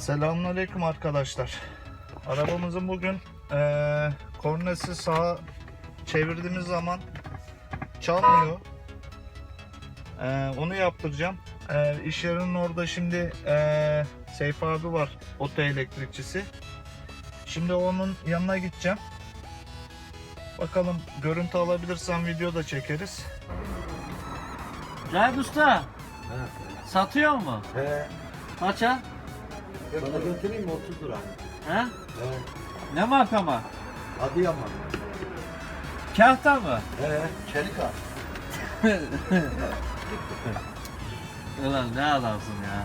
Selamünaleyküm arkadaşlar. Arabamızın bugün eee kornası sağa çevirdiğimiz zaman çalmıyor. Eee, onu yaptıracağım. Eee iş yerinin orada şimdi eee Seyfi abi var, oto elektrikçisi. Şimdi onun yanına gideceğim. Bakalım görüntü alabilirsem video da çekeriz. Cahit Usta. Satıyor mu? He. Kaça? Sana götüreyim mi 30 lira? He? He. Ne marka mı? Adıyaman. Kahta mı? He. Çelik al. Ulan ne adamsın ya.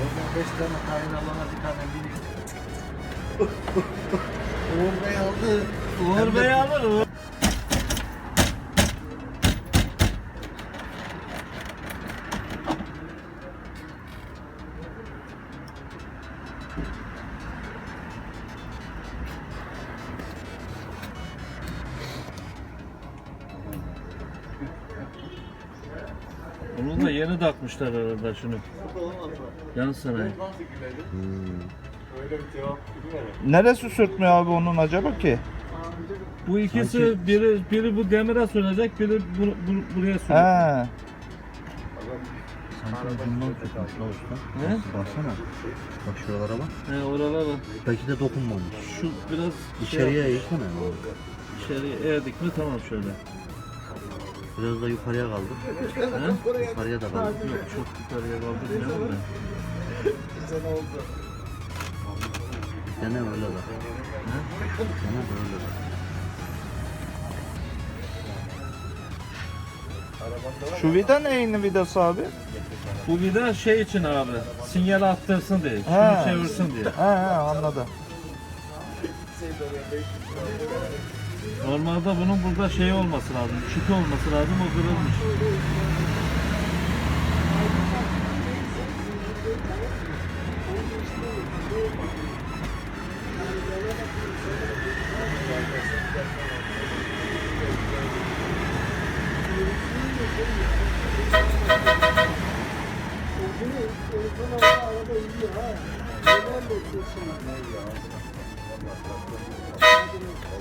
Oradan 5 tane tayin alana bir tane mini. Uğur Bey aldı. Uğur Bey alır Uğur. Takmışlar arada şunu. Yan sanayi. Neresi sürtmüyor abi onun acaba ki? Bu ikisi biri biri bu demire sürecek, biri bu, bu- buraya sürecek. He. Sanki ucundan tutmuş la usta. He? Baksana. Bak şuralara bak. He oralara bak. Belki de dokunmamış. Şu biraz İçeriye şey, eğsene. içeriye eğdik mi tamam şöyle. Biraz da yukarıya kaldı. He? Yukarıya da kaldı. Yok çok yukarıya kaldırmıyorum da. Gene öyle de. He? Gene de öyle de. Şu vida neyin vidası abi? Bu vida şey için abi, sinyal attırsın diye, şunu çevirsin diye. He he anladım. Normalde bunun burada şey olması lazım, çipi olması lazım, o kırılmış. İki mi?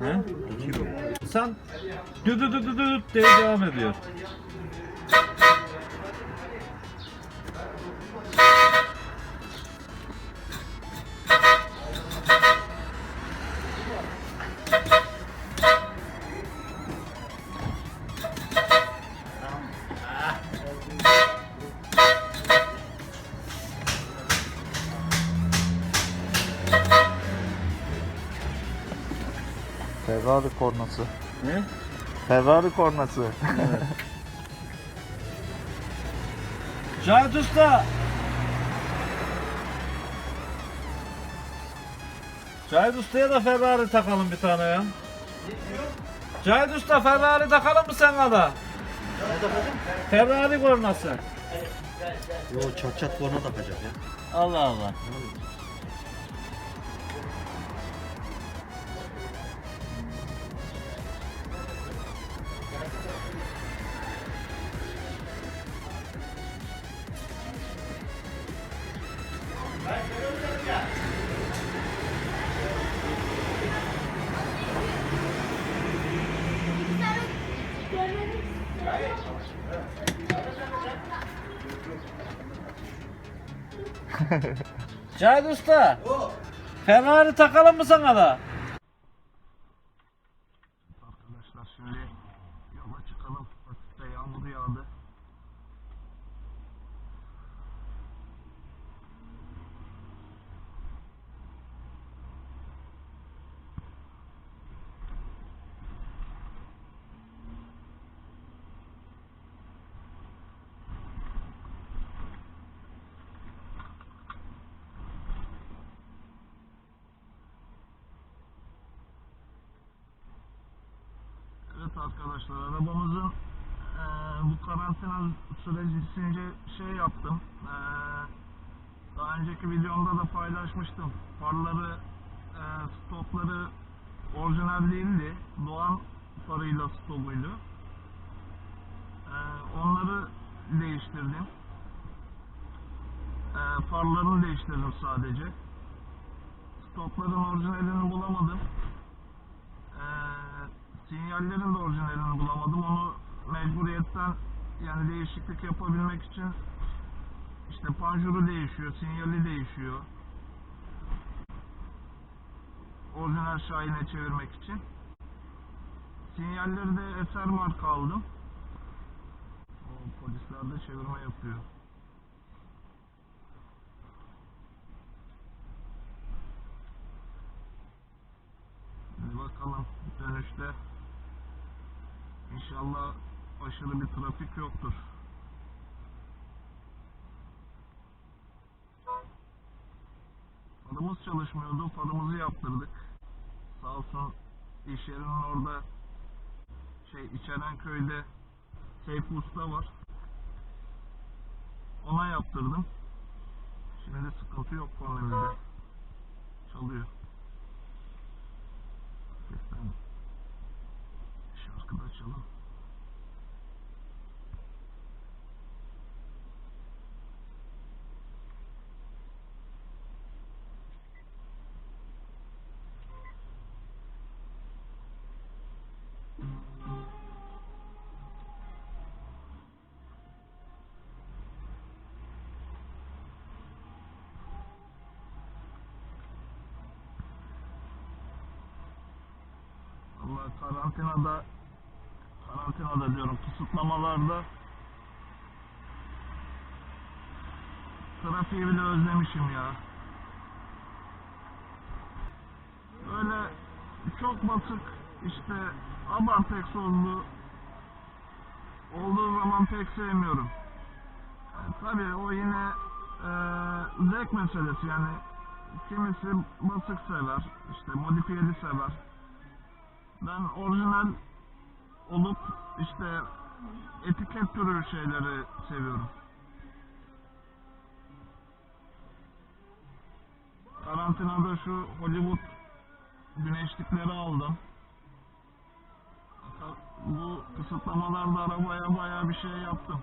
He? İki mi? Sen dü dü dü dü dü diye devam ediyor. Ferrari kornası. Ne? Ferrari kornası. Cahit Usta! Cahit Usta'ya da Ferrari takalım bir tane ya. Cahit Usta Ferrari takalım mı sana da? Ferrari kornası. Yo çat çat korna takacak ya. Allah Allah. Cahit Usta. Ferrari takalım mı sana da? Arkadaşlar şimdi yola çıkalım. Hafifte yağmur yağdı. Evet arkadaşlar arabamızın eee, bu karantina sürecince şey yaptım. Eee, daha önceki videomda da paylaşmıştım. Farları, eee, stopları orijinal değildi. Doğan farıyla stopuydu. Eee, onları değiştirdim. Eee, farlarını değiştirdim sadece. Stopların orijinalini bulamadım. Sinyallerin de orijinalini bulamadım. Onu mecburiyetten yani değişiklik yapabilmek için işte panjuru değişiyor, sinyali değişiyor. Orijinal Şahin'e çevirmek için. Sinyalleri de eser marka aldım. O polisler de çevirme yapıyor. Bakalım dönüşte inşallah aşırı bir trafik yoktur. Farımız çalışmıyordu. Farımızı yaptırdık. Sağ olsun iş yerinin orada şey içeren köyde Seyfi Usta var. Ona yaptırdım. Şimdi sıkıntı yok kornemizde. Çalıyor. Sesten şarkı da açalım. Karantinada diyorum kısıtlamalarda trafiği bile özlemişim ya. Böyle çok basık işte abart egzozlu olduğu zaman pek sevmiyorum. Yani tabii o yine eee zevk meselesi yani kimisi basık sever, işte modifiyeli sever. Ben orijinal olup işte etiket türü şeyleri seviyorum. Karantinada şu Hollywood güneşlikleri aldım. Bu kısıtlamalarda arabaya bayağı bir şey yaptım.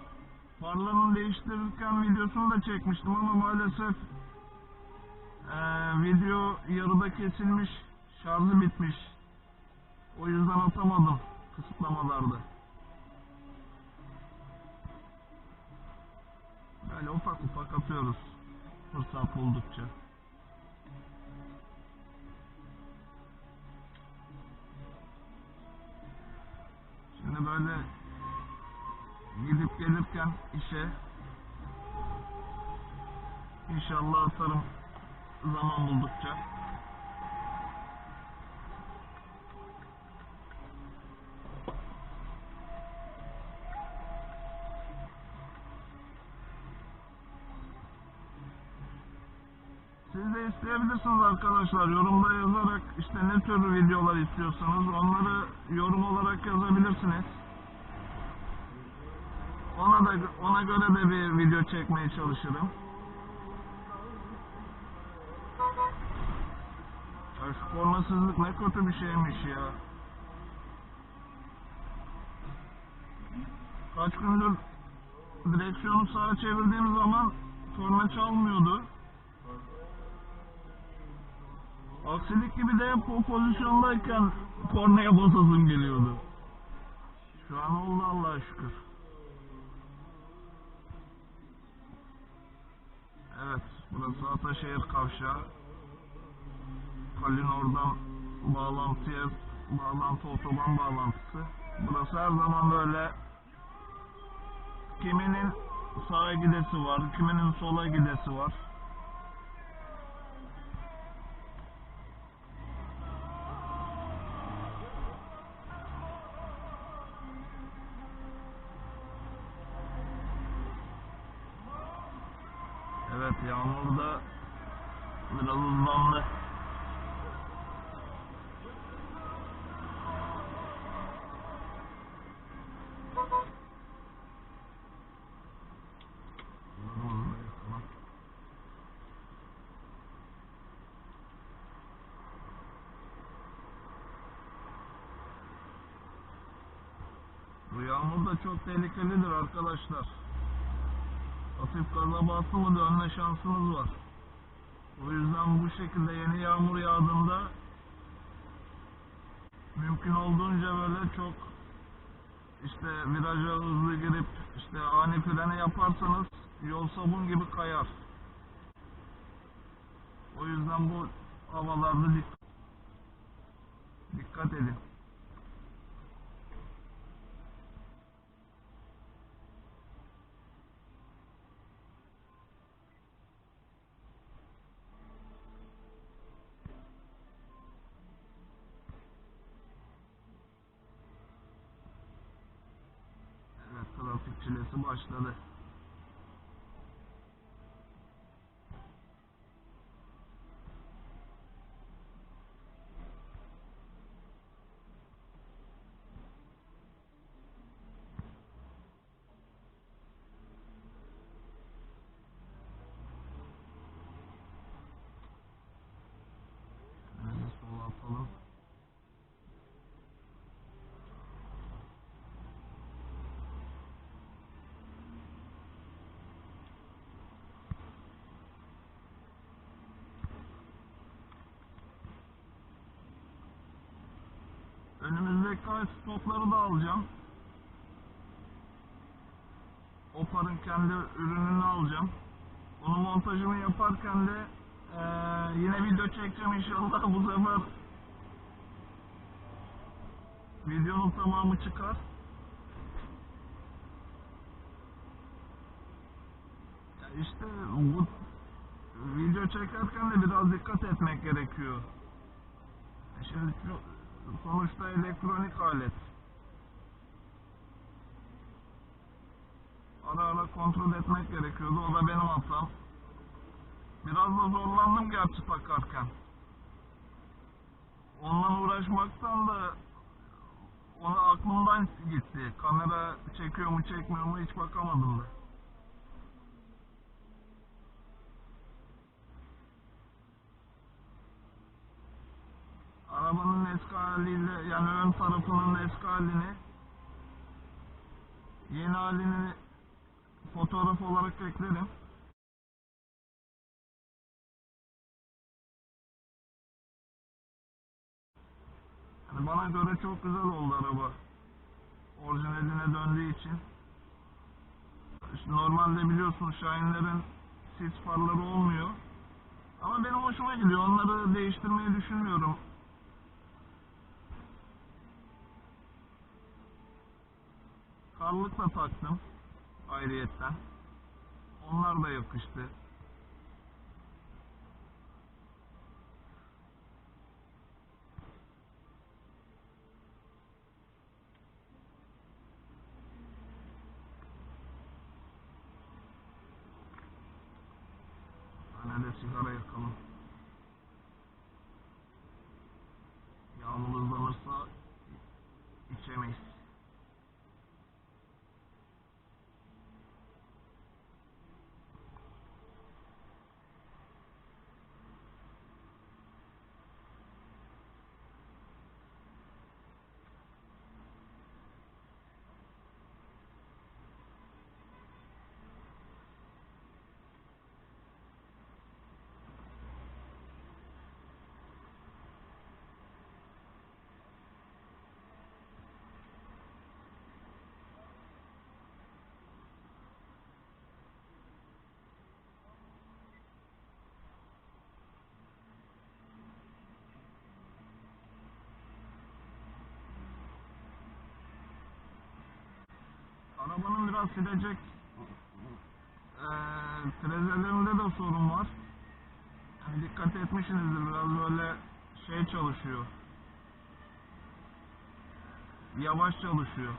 Farlarını değiştirirken videosunu da çekmiştim ama maalesef eee, video yarıda kesilmiş, şarjı bitmiş. O yüzden atamadım kısıtlamalarda. Böyle ufak ufak atıyoruz fırsat buldukça. Şimdi böyle gidip gelirken işe inşallah atarım zaman buldukça. Siz de isteyebilirsiniz arkadaşlar. Yorumda yazarak işte ne tür videolar istiyorsanız onları yorum olarak yazabilirsiniz. Ona da ona göre de bir video çekmeye çalışırım. Ya şu kornasızlık ne kötü bir şeymiş ya. Kaç gündür direksiyonu sağa çevirdiğim zaman korna çalmıyordu. Aksilik gibi de hep o pozisyondayken kornaya basasım geliyordu. Şu an oldu Allah'a şükür. Evet, burası Ataşehir Kavşağı. Kalin oradan bağlantıya, bağlantı otoban bağlantısı. Burası her zaman böyle kiminin sağa gidesi var, kiminin sola gidesi var. Evet yağmur da biraz hızlandı. Yağmur da çok tehlikelidir arkadaşlar. Hafif gaza bastı mı dönme şansınız var. O yüzden bu şekilde yeni yağmur yağdığında mümkün olduğunca böyle çok işte viraja hızlı girip işte ani freni yaparsanız yol sabun gibi kayar. O yüzden bu havalarda dik- dikkat edin. Evet trafik çilesi başladı. Önce sola atalım. Ay stopları da alacağım. Opar'ın kendi ürününü alacağım. Onun montajını yaparken de eee, yine video çekeceğim inşallah bu sefer videonun tamamı çıkar. Ya işte bu video çekerken de biraz dikkat etmek gerekiyor. E Şimdi sonuçta elektronik alet. Ara ara kontrol etmek gerekiyordu. O da benim hatam. Biraz da zorlandım gerçi takarken. Onunla uğraşmaktan da onu aklımdan gitti. Kamera çekiyor mu çekmiyor mu hiç bakamadım da. Arabanın eski haliyle yani ön tarafının eski halini yeni halini fotoğraf olarak eklerim. Yani bana göre çok güzel oldu araba. Orijinaline döndüğü için. İşte normalde biliyorsunuz Shine'lerin sis farları olmuyor. Ama benim hoşuma gidiyor. Onları değiştirmeyi düşünmüyorum. Karlık da taktım ayrıyetten. Onlar da yakıştı. Tane de sigara yakalım. Yağmur hızlanırsa içemeyiz. Arabanın biraz silecek eee frezelerinde de sorun var. Yani dikkat etmişsinizdir biraz böyle şey çalışıyor. Yavaş çalışıyor.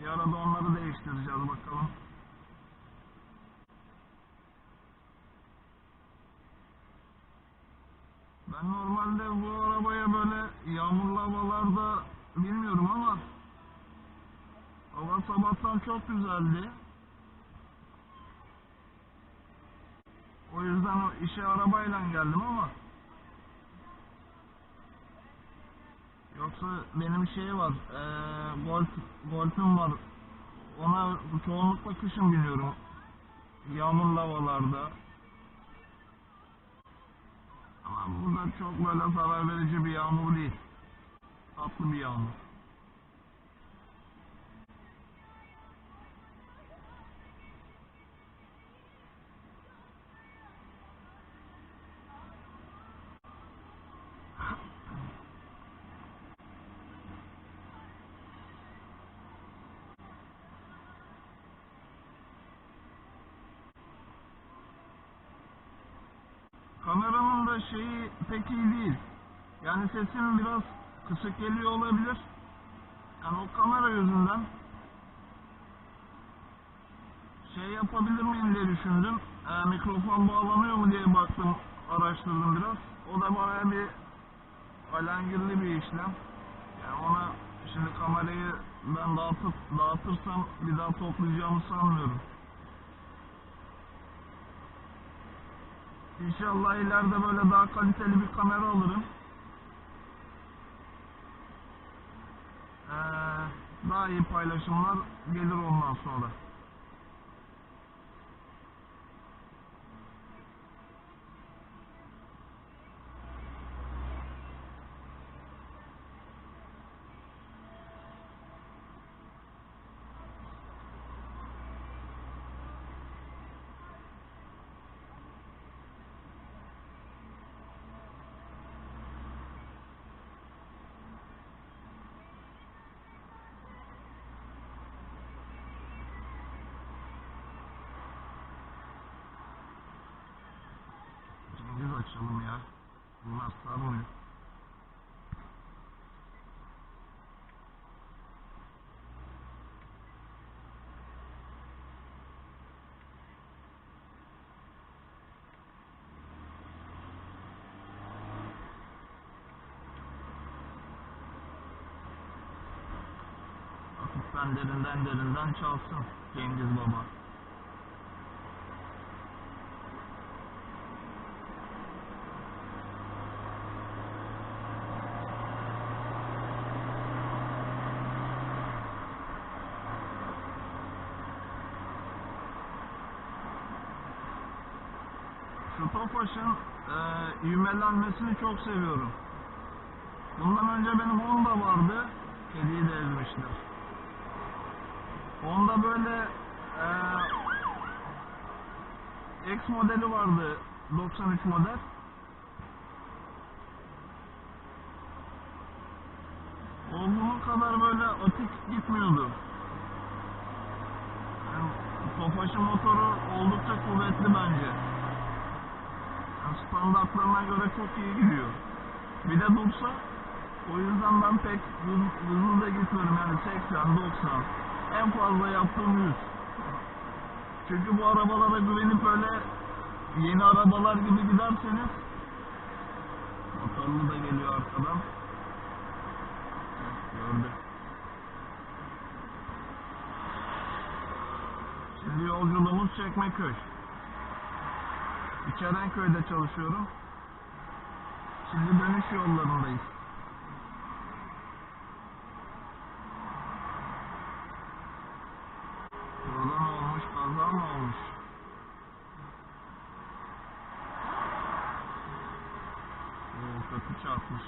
Bir arada onları değiştireceğiz bakalım. Ben normalde bu arabaya böyle yağmurlu havalarda bilmiyorum ama hava sabahtan çok güzeldi. O yüzden işe arabayla geldim ama yoksa benim şey var eee golf golfüm var ona çoğunlukla kışın biniyorum. Yağmurlu havalarda. Ama bu da çok böyle zarar verici bir yağmur değil. Tatlı bir yağmur. Şeyi pek iyi değil. Yani sesim biraz kısık geliyor olabilir. Yani o kamera yüzünden şey yapabilir miyim diye düşündüm. Ee, mikrofon bağlanıyor mu diye baktım, araştırdım biraz. O da baya bir alengirli bir işlem. Yani ona şimdi kamerayı ben dağıtıp dağıtırsam bir daha toplayacağımı sanmıyorum. İnşallah ileride böyle daha kaliteli bir kamera alırım. Ee, daha iyi paylaşımlar gelir ondan sonra. Cengiz açalım ya. Bunlar sarmıyor. Hafiften derinden derinden çalsın Cengiz Baba. Şu Tofaş'ın e, ivmelenmesini çok seviyorum. Bundan önce benim Honda vardı. Kediyi de ezmişler. Honda böyle e, X modeli vardı. 93 model. O bunun kadar böyle atik gitmiyordu. Yani Tofaş'ın motoru oldukça kuvvetli bence. Standartlarına göre çok iyi gidiyor. Bir de dursa o yüzden ben pek hız- hızlı da gitmiyorum yani 80, 90. En fazla yaptığım 100. Çünkü bu arabalara güvenip öyle yeni arabalar gibi giderseniz motorlu da geliyor arkadan. Heh, Gördü. Şimdi yolculuğumuz Çekmeköy. İçerenköy'de çalışıyorum. Şimdi dönüş yollarındayız. Burada olmuş? Kaza olmuş? Oo, kötü çarpmış.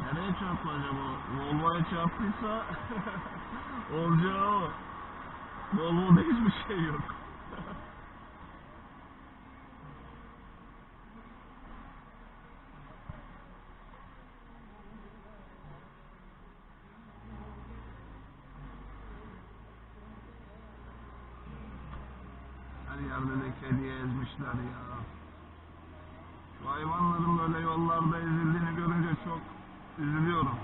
Nereye çarptı acaba? Volvo'ya çarptıysa olacağı o. Volvo'da hiçbir şey yok. Her yerde de kediye ezmişler ya. Şu hayvanların böyle yollarda ezildiğini görünce çok üzülüyorum.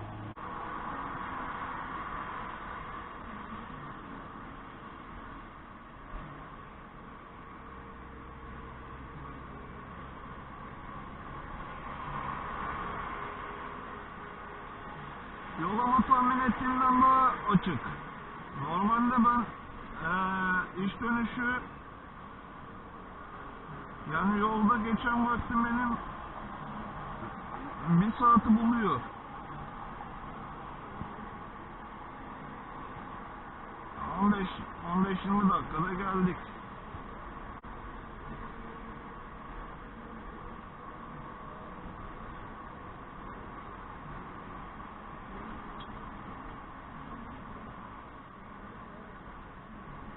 Yol ama tahmin ettiğimden açık. Normalde ben eee iş dönüşü yani yolda geçen vaktim benim bir saati buluyor. 15 15-20 dakikada geldik.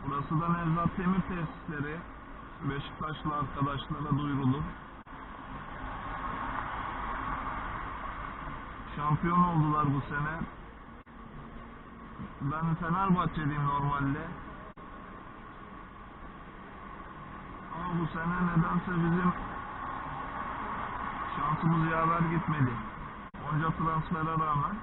Burası da Nevzat Demir tesisleri. Beşiktaşlı arkadaşlara duyurulur. Şampiyon oldular bu sene. Ben Fenerbahçeliyim normalde. Ama bu sene nedense bizim şansımız yaver gitmedi. Onca transfere rağmen.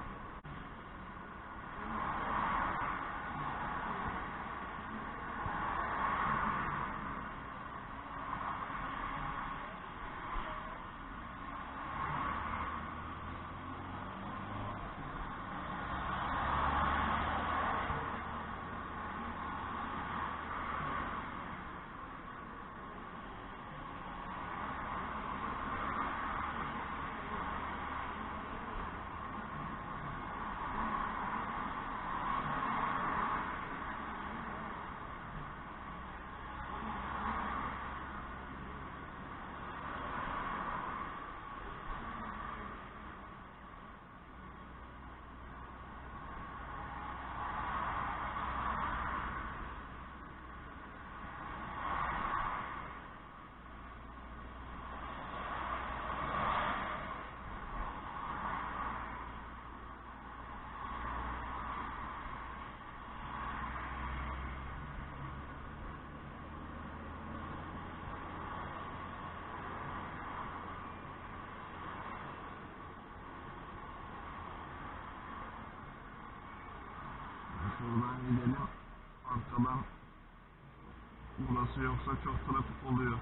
Şuradan gidelim. Arkadan burası yoksa çok trafik oluyor.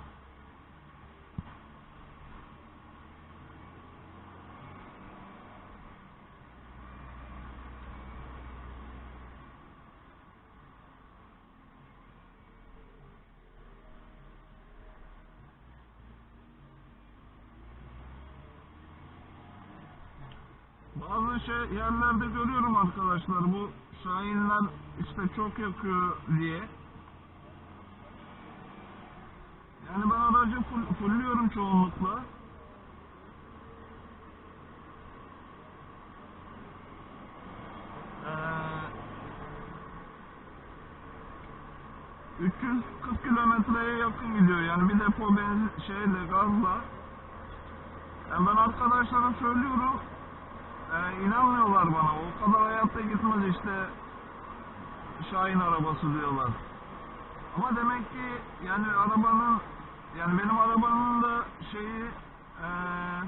Bazı şey yerlerde görüyorum arkadaşlar bu Şahinler işte çok yakıyor diye. Yani ben aracı full, fullüyorum çoğunlukla. Ee, 340 kilometreye yakın gidiyor yani bir depo benzin şeyle gazla. Yani ben arkadaşlara söylüyorum ee, inanmıyorlar bana. O kadar hayatta gitmez işte Şahin arabası diyorlar. Ama demek ki yani arabanın yani benim arabanın da şeyi eee